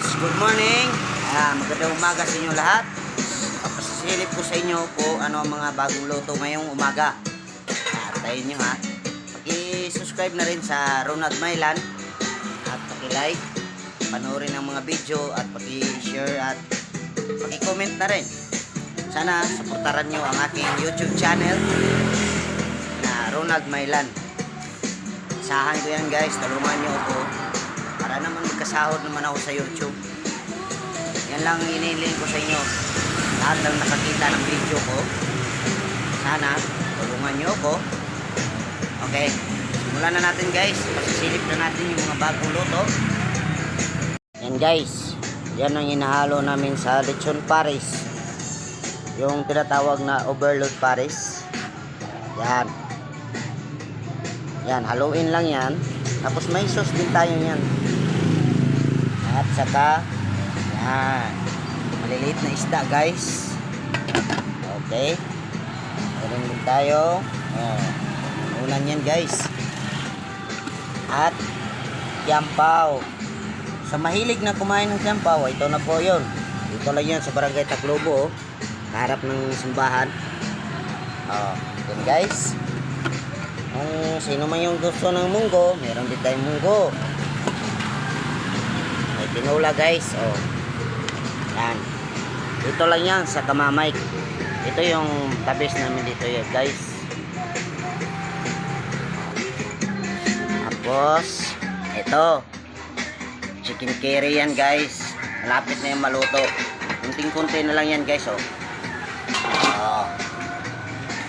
guys, good morning. Ah, magandang umaga sa inyo lahat. Papasilip ko sa inyo po ano mga bagong luto ngayong umaga. At tayo nyo ha. Paki-subscribe na rin sa Ronald Mailan. At paki-like. Panoorin ang mga video at paki-share at paki-comment na rin. Sana suportaran nyo ang aking YouTube channel na Ronald Mailan. Isahan ko yan guys, tulungan nyo ako para naman magkasahod naman ako sa YouTube. Yan lang ang iniling ko sa inyo. Lahat ng nakakita ng video ko. Sana, tulungan nyo ako. Okay, simulan na natin guys. Pasisilip na natin yung mga bagong luto. Yan guys, yan ang inahalo namin sa lechon paris. Yung tinatawag na overload paris. Yan. Yan, haluin lang yan. Tapos may sauce din tayo yan. At saka, yan. Maliliit na isda, guys. Okay. Meron din tayo. Oh, unan yan, guys. At, yampaw. Sa mahilig na kumain ng yampaw, ito na po yun. Ito lang yan sa barangay Taclobo, oh. Harap ng simbahan. Oh, yun guys. Kung sino man yung gusto ng munggo, meron din tayong munggo. Tinola guys, oh. Yan. Ito lang yan sa kamamay. Ito yung tabis namin dito yan guys. Tapos, ito. Chicken curry yan guys. Malapit na yung maluto. Kunting-kunti na lang yan guys, oh. Oh.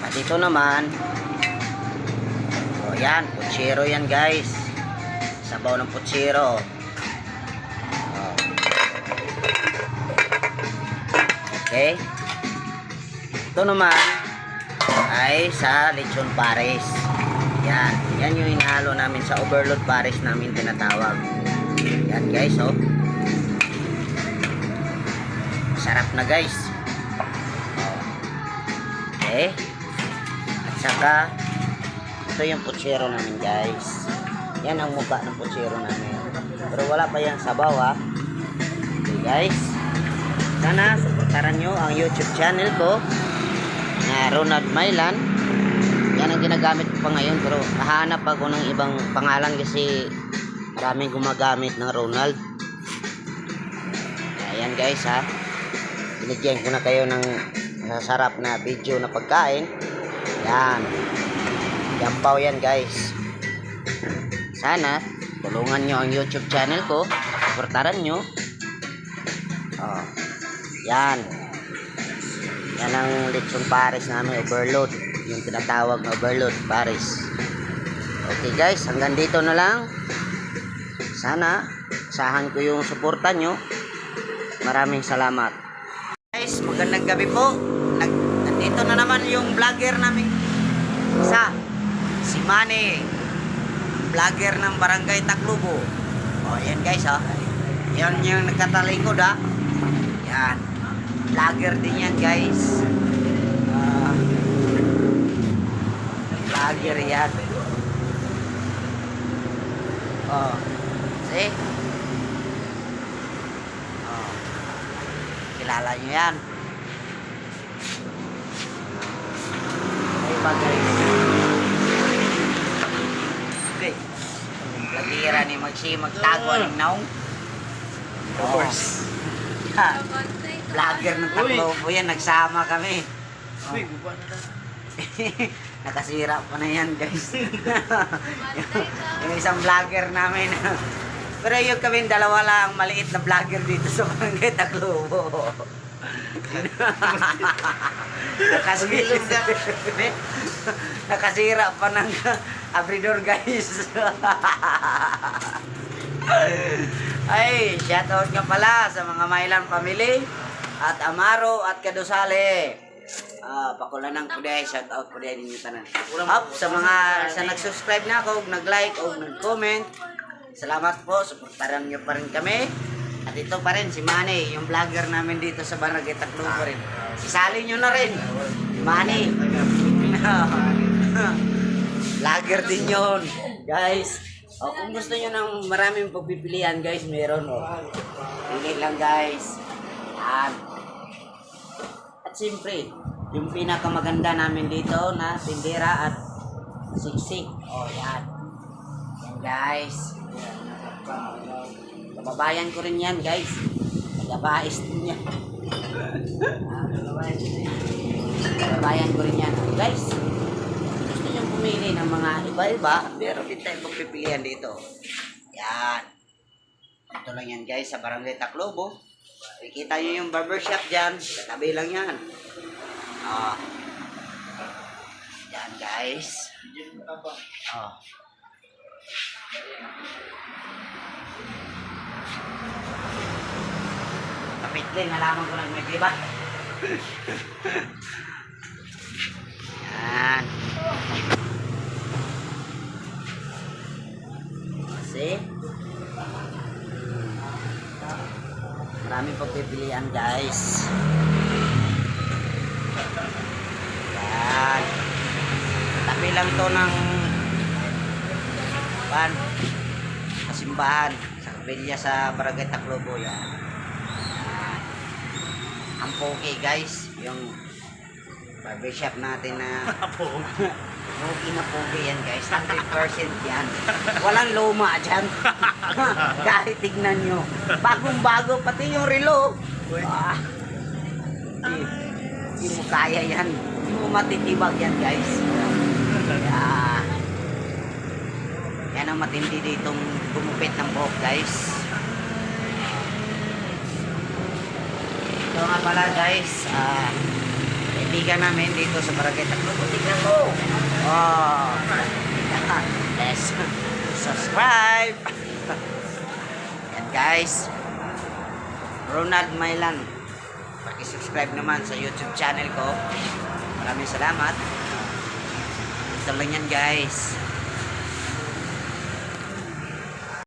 At ito naman, o yan, putsiro yan guys. Sabaw ng putsiro. Okay. Ito naman ay sa lechon pares. Yan. Yan yung inahalo namin sa overload pares namin tinatawag. Yan guys, oh. Sarap na guys. Okay. At saka, ito yung putsero namin guys. Yan ang mukha ng putsero namin. Pero wala pa yan sa bawa. Okay guys. Sana suportaran nyo ang YouTube channel ko na Ronald Mailan. Yan ang ginagamit ko pa ngayon pero hahanap ako ng ibang pangalan kasi maraming gumagamit ng Ronald. Ayan guys ha. Binigyan ko na kayo ng masarap na video na pagkain. Yan. Yampaw yan guys. Sana tulungan nyo ang YouTube channel ko. Suportaran nyo. Oh. Yan. Yan ang lechon pares namin overload. Yung tinatawag na overload pares. Okay guys, hanggang dito na lang. Sana sahan ko yung suporta nyo. Maraming salamat. Guys, magandang gabi po. Nag, nandito na naman yung vlogger namin. Isa, si Manny. Vlogger ng Barangay Taclobo. O, yan guys, ha. Yan yung nagkatalikod, ha. Yan. Vlogger din yan, guys. Ah, vlogger yan. Oh. See? Oh. Kilala nyo yan. Ay ba guys? Okay. Latira ni Magsi magtago ng naong. Of course. Yan. Vlogger ng Taclobo yan. Nagsama kami. Uy, guba na. Nakasira pa na yan guys. yung, yung isang vlogger namin. Pero yung kami dalawa lang maliit na vlogger dito sa Barangay Taclobo. Nakasira, nakasira pa ng abridor guys. Ay, shoutout nga pala sa mga Mailan family at Amaro at Kadusale. Ah, pakulan ng kuday, shoutout po din ninyo tanan. Up sa mga sa nag-subscribe na ako, nag-like o nag-comment. Salamat po, suportaran niyo pa rin kami. At ito pa rin si Manny, yung vlogger namin dito sa Barangay Taclobo rin. Isali nyo na rin. Manny. vlogger din yun. Guys, o kung gusto nyo ng maraming pagpipilian guys, meron o. Pili lang guys. Yan. At siyempre, yung pinakamaganda namin dito na tindera at siksi. Oh, yan. Yan guys. Kababayan ko rin yan guys. Nagabais din yan. Kababayan ko rin yan. Guys, gusto nyo pumili ng mga iba-iba, meron din tayong pagpipilian dito. Yan. Ito lang yan guys, sa Barangay Taclobo. Nakikita nyo yung barbershop dyan. Katabi lang yan. Ah. Yan guys. Oh. Kapit din, nalaman ko lang may diba? Yan. Kasi, pagpipilian guys. Yan. Tabi lang to ng pan kasimbahan sa kapilya sa Barangay Taclobo yan. Yan. Ang pogi guys, yung barbershop natin na pogi na pogi yan guys. 100% yan. Walang luma dyan. Kahit tignan nyo. Bagong bago, pati yung relo. Ah, hindi, hindi mo kaya yan. Hindi mo matitibag yan guys. Yan. Yan ang matindi ditong gumupit ng buhok guys. Ito nga pala guys, ah, kaibigan namin dito sa Barangay Taclobo. Tingnan mo! Oh! Yes! Subscribe! Yan guys. Ronald Mailan. Paki-subscribe naman sa YouTube channel ko. Maraming salamat. Ito lang yan guys.